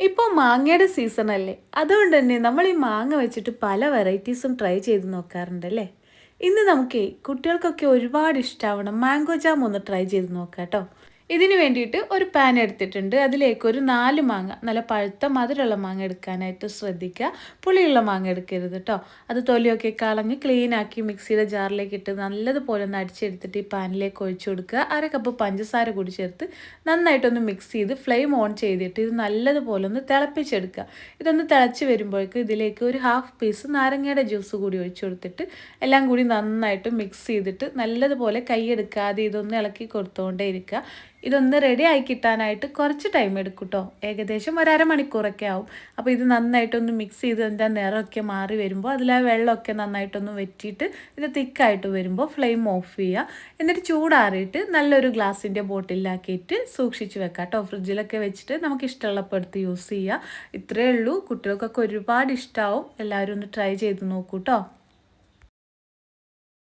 ഇപ്പോൾ മാങ്ങയുടെ സീസൺ അല്ലേ? അതുകൊണ്ട് തന്നെ നമ്മൾ ഈ മാങ്ങ വെച്ചിട്ട് പല വെറൈറ്റീസും ട്രൈ ചെയ്ത് നോക്കാറുണ്ട് അല്ലേ? ഇന്ന് നമുക്ക് കുട്ടികൾക്കൊക്കെ ഒരുപാട് ഇഷ്ടമാവണം മാംഗോ ജാം ഒന്ന് ട്രൈ ചെയ്ത് നോക്കാം കേട്ടോ ഇതിന് വേണ്ടിയിട്ട് ഒരു പാൻ എടുത്തിട്ടുണ്ട്. അതിലേക്ക് ഒരു നാല് മാങ്ങ നല്ല പഴുത്ത മധുരമുള്ള മാങ്ങ എടുക്കാനായിട്ട് ശ്രദ്ധിക്കുക. പുളിയുള്ള മാങ്ങ എടുക്കരുത് കേട്ടോ അത് തൊലിയൊക്കെ കളഞ്ഞ് ക്ലീനാക്കി മിക്സിയുടെ ജാറിലേക്ക് ഇട്ട് നല്ലതുപോലെ ഒന്ന് അടിച്ചെടുത്തിട്ട് ഈ പാനിലേക്ക് ഒഴിച്ചു കൊടുക്കുക. അര കപ്പ് പഞ്ചസാര കൂടി ചേർത്ത് നന്നായിട്ടൊന്ന് മിക്സ് ചെയ്ത് ഫ്ലെയിം ഓൺ ചെയ്തിട്ട് ഇത് നല്ലതുപോലെ ഒന്ന് തിളപ്പിച്ചെടുക്കുക. ഇതൊന്ന് തിളച്ച് വരുമ്പോഴേക്കും ഇതിലേക്ക് ഒരു ഹാഫ് പീസ് നാരങ്ങയുടെ ജ്യൂസ് കൂടി ഒഴിച്ചു കൊടുത്തിട്ട് എല്ലാം കൂടി നന്നായിട്ട് മിക്സ് ചെയ്തിട്ട് നല്ലതുപോലെ കൈയെടുക്കാതെ ഇതൊന്ന് ഇളക്കി കൊടുത്തുകൊണ്ടേ ഇരിക്കുക. ഇതൊന്ന് റെഡി ആയി കിട്ടാനായിട്ട് കുറച്ച് ടൈം എടുക്കും കേട്ടോ ഏകദേശം ഒരര മണിക്കൂറൊക്കെ ആവും. അപ്പോൾ ഇത് നന്നായിട്ടൊന്ന് മിക്സ് ചെയ്ത് അതിന്റെ നിറമൊക്കെ മാറി വരുമ്പോൾ അതിൽ ആ വെള്ളമൊക്കെ നന്നായിട്ടൊന്ന് വെറ്റിയിട്ട് ഇത് തിക്കായിട്ട് വരുമ്പോൾ ഫ്ലെയിം ഓഫ് ചെയ്യുക. എന്നിട്ട് ചൂടാറിയിട്ട് നല്ലൊരു ഗ്ലാസിന്റെ ബോട്ടിലാക്കിയിട്ട് സൂക്ഷിച്ച് വെക്കാം കേട്ടോ. ഫ്രിഡ്ജിലൊക്കെ വെച്ചിട്ട് നമുക്ക് ഇഷ്ടമുള്ളപ്പോൾ എടുത്ത് യൂസ് ചെയ്യുക. ഇത്രയേ ഉള്ളൂ. കുട്ടികൾക്കൊക്കെ ഒരുപാട് ഇഷ്ടമാവും എല്ലാവരും ഒന്ന് ട്രൈ ചെയ്ത് നോക്കൂ കേട്ടോ.